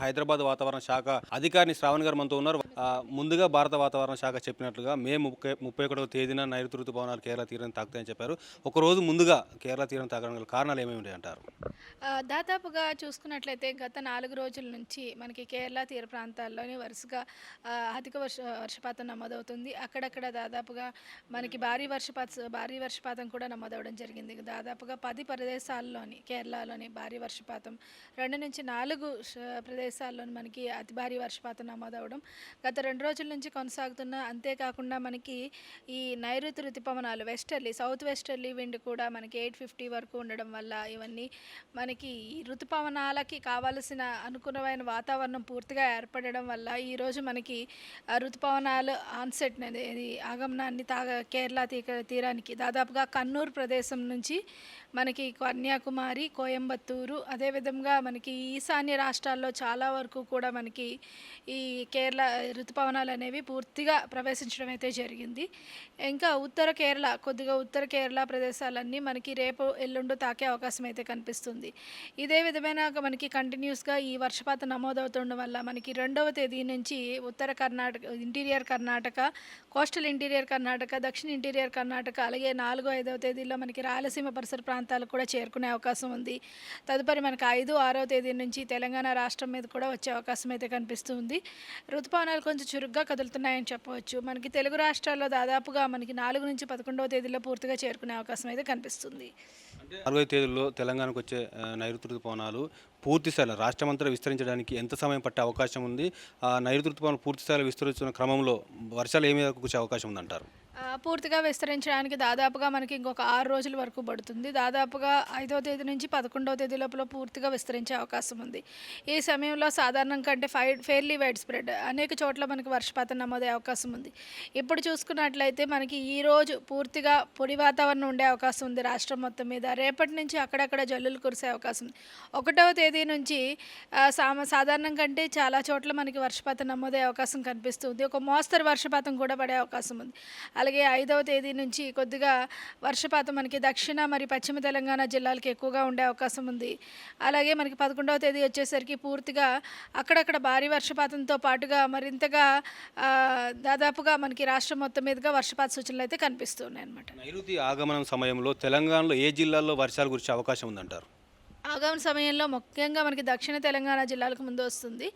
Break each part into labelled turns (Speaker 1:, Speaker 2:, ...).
Speaker 1: హైదరాబాద్ వాతావరణ శాఖ అధికారిని శ్రావణ్ గారు మనతో ఉన్నారు. ముందుగా భారత వాతావరణ శాఖ చెప్పినట్లుగా మే ముప్పై ముప్పై ఒకటవ తేదీన నైరుతి ఋతుపవనాలు కేరళ తీరం తాకుతాయని చెప్పారు. ఒక రోజు ముందుగా కేరళ తీరం తాకడం గల కారణాలు ఏమేమి
Speaker 2: ఉంటాయంటారు దాదాపుగా చూసుకున్నట్లయితే గత నాలుగు రోజుల నుంచి మనకి కేరళ తీర ప్రాంతాల్లోని వరుసగా అధిక వర్ష వర్షపాతం నమోదవుతుంది. అక్కడక్కడ దాదాపుగా మనకి భారీ వర్షపాత భారీ వర్షపాతం కూడా నమోదవడం జరిగింది. దాదాపుగా పది ప్రదేశాల్లోని కేరళలోని భారీ వర్షపాతం రెండు నుంచి నాలుగు ప్రదేశ ప్రదేశాల్లోని మనకి అతి భారీ వర్షపాతం నమోదవడం గత రెండు రోజుల నుంచి కొనసాగుతున్న అంతేకాకుండా మనకి ఈ నైరుతి ఋతుపవనాలు వెస్టర్లీ సౌత్ వెస్టర్లీ విండ్ కూడా మనకి ఎయిట్ ఫిఫ్టీ వరకు ఉండడం వల్ల ఇవన్నీ మనకి ఈ ఋతుపవనాలకి కావలసిన అనుకూలమైన వాతావరణం పూర్తిగా ఏర్పడడం వల్ల ఈరోజు మనకి ఋతుపవనాలు ఆన్సెట్ అనేది ఆగమనాన్ని తాగ కేరళ తీర తీరానికి దాదాపుగా కన్నూరు ప్రదేశం నుంచి మనకి కన్యాకుమారి కోయంబత్తూరు అదేవిధంగా మనకి ఈశాన్య రాష్ట్రాల్లో చాలా చాలా వరకు కూడా మనకి ఈ కేరళ ఋతుపవనాలు అనేవి పూర్తిగా ప్రవేశించడం అయితే జరిగింది. ఇంకా ఉత్తర కేరళ కొద్దిగా ఉత్తర కేరళ ప్రదేశాలన్నీ మనకి రేపు ఎల్లుండు తాకే అవకాశం అయితే కనిపిస్తుంది. ఇదే విధమైన మనకి కంటిన్యూస్గా ఈ వర్షపాతం నమోదవుతుండడం వల్ల మనకి రెండవ తేదీ నుంచి ఉత్తర Karnataka interior Karnataka coastal interior Karnataka దక్షిణ ఇంటీరియర్ కర్ణాటక అలాగే నాలుగో ఐదవ తేదీలో మనకి రాయలసీమ పరిసర ప్రాంతాలకు కూడా చేరుకునే అవకాశం ఉంది. తదుపరి మనకి ఐదు ఆరో తేదీ నుంచి తెలంగాణ రాష్ట్రం మీద కూడా వచ్చే అవకాశం అయితే కనిపిస్తుంది. ఋతుపవనాలు కొంచెం చురుగ్గా కదులుతున్నాయని చెప్పవచ్చు. మనకి తెలుగు రాష్ట్రాల్లో దాదాపుగా మనకి నాలుగు నుంచి పదకొండవ తేదీలో పూర్తిగా చేరుకునే అవకాశం అయితే కనిపిస్తుంది.
Speaker 1: నాలుగవ తేదీలో తెలంగాణకు వచ్చే నైరుతి ఋతుపవనాలు పూర్తిస్థాయిలో రాష్ట్రమంతా విస్తరించడానికి ఎంత సమయం పట్టే అవకాశం ఉంది? ఆ నైరుతి ఋతుపవనాలు పూర్తిస్థాయిలో విస్తరిస్తున్న క్రమంలో వర్షాలు ఏమి వచ్చే అవకాశం ఉందంటారు?
Speaker 2: పూర్తిగా విస్తరించడానికి దాదాపుగా మనకి ఇంకొక ఆరు రోజుల వరకు పడుతుంది. దాదాపుగా ఐదవ తేదీ నుంచి పదకొండవ తేదీ లోపల పూర్తిగా విస్తరించే అవకాశం ఉంది. ఈ సమయంలో సాధారణం కంటే ఫై ఫెయిర్లీ వైడ్ స్ప్రెడ్ అనేక చోట్ల మనకి వర్షపాతం నమోదయ్యే అవకాశం ఉంది. ఇప్పుడు చూసుకున్నట్లయితే మనకి ఈ రోజు పూర్తిగా పొడి వాతావరణం ఉండే అవకాశం ఉంది రాష్ట్రం మొత్తం మీద. రేపటి నుంచి అక్కడక్కడ జల్లులు కురిసే అవకాశం ఉంది. ఒకటవ తేదీ నుంచి సామ సాధారణం కంటే చాలా చోట్ల మనకి వర్షపాతం నమోదయ్యే అవకాశం కనిపిస్తుంది. ఒక మోస్తరు వర్షపాతం కూడా పడే అవకాశం ఉంది. అలాగే ఐదవ తేదీ నుంచి కొద్దిగా వర్షపాతం మనకి దక్షిణ మరియు పశ్చిమ తెలంగాణ జిల్లాలకు ఎక్కువగా ఉండే అవకాశం ఉంది. అలాగే మనకి పదకొండవ తేదీ వచ్చేసరికి పూర్తిగా అక్కడక్కడ భారీ వర్షపాతంతో పాటుగా మరింతగా దాదాపుగా మనకి రాష్ట్రం మొత్తం మీదుగా వర్షపాత సూచనలు అయితే కనిపిస్తున్నాయి అనమాట
Speaker 1: నైరుతి ఆగమనం సమయంలో తెలంగాణలో ఏ జిల్లాల్లో వర్షాలు గురించి అవకాశం ఉందంటారు?
Speaker 2: ఆగమన సమయంలో ముఖ్యంగా మనకి దక్షిణ తెలంగాణ జిల్లాలకు ముందు వస్తుంది.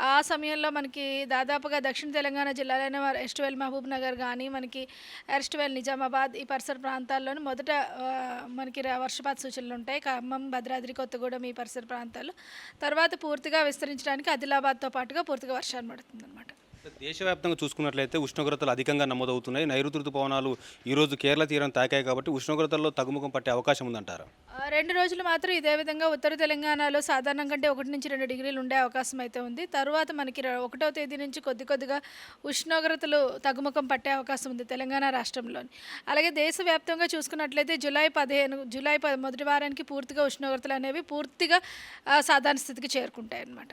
Speaker 2: ఆ సమయంలో మనకి దాదాపుగా దక్షిణ తెలంగాణ జిల్లాలైన ఎస్టువెల్ మహబూబ్ నగర్ కానీ మనకి ఎస్టువెల్ నిజామాబాద్ ఈ పరిసర ప్రాంతాల్లోని మొదట మనకి రా- వర్షపాత సూచనలు ఉంటాయి. ఖమ్మం భద్రాద్రి కొత్తగూడెం ఈ పరిసర ప్రాంతాలు తర్వాత పూర్తిగా విస్తరించడానికి ఆదిలాబాద్తో పాటుగా పూర్తిగా వర్షాలు పడుతుంది
Speaker 1: దేశవ్యాప్తంగా చూసుకున్నట్లయితే ఉష్ణోగ్రతలు అధికంగా నమోదవుతున్నాయి. నైరుతి ఋతుపవనాలు ఈరోజు కేరళ తీరం తాకాయి కాబట్టి ఉష్ణోగ్రతల్లో తగ్గుముఖం పట్టే అవకాశం ఉందంటారు?
Speaker 2: ఆ, రెండు రోజులు మాత్రం ఇదే విధంగా ఉత్తర తెలంగాణలో సాధారణం కంటే ఒకటి నుంచి రెండు డిగ్రీలు ఉండే అవకాశం అయితే ఉంది. తర్వాత మనకి ఒకటో తేదీ నుంచి కొద్ది కొద్దిగా ఉష్ణోగ్రతలు తగ్గుముఖం పట్టే అవకాశం ఉంది తెలంగాణ రాష్ట్రంలోని. అలాగే దేశవ్యాప్తంగా చూసుకున్నట్లయితే జూలై పదిహేను జూలై మొదటి వారానికి పూర్తిగా ఉష్ణోగ్రతలు అనేవి పూర్తిగా సాధారణ స్థితికి చేరుకుంటాయి అన్నమాట